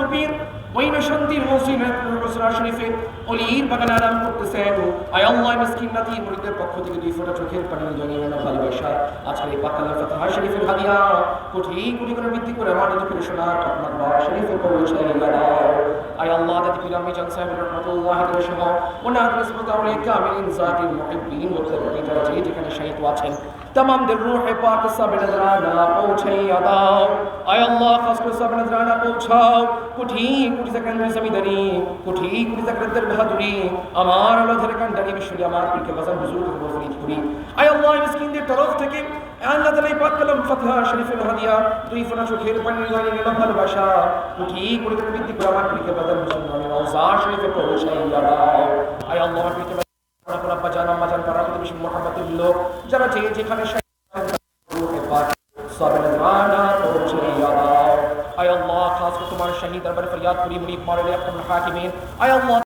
দুপির ভালোবাসা আজকের এই পাকালা ফাতহা শরীফের হাদিয়া কোটি কোটি করে আমার যদি করে শোনার আপনার পৌঁছাই আয় আল্লাহ গুলামী চাঁদ সাহেব রহমতুল্লাহ সহ ওনার নিসবত আউলিয়া কামিলিন জাতির মুহিব্বিন ওয়া মুতাদ্দিদা যে যেখানে শহীদ আছেন তমামদের রুহে পাক সব নজরানা পৌঁছাইয়া দাও। আয় আল্লাহ ভালোবাসা তোমার শহীদ দরবারে ফরিয়াদ করি মুরিদ মারে আল্লাহ হাকিমিন। আয় আল্লাহ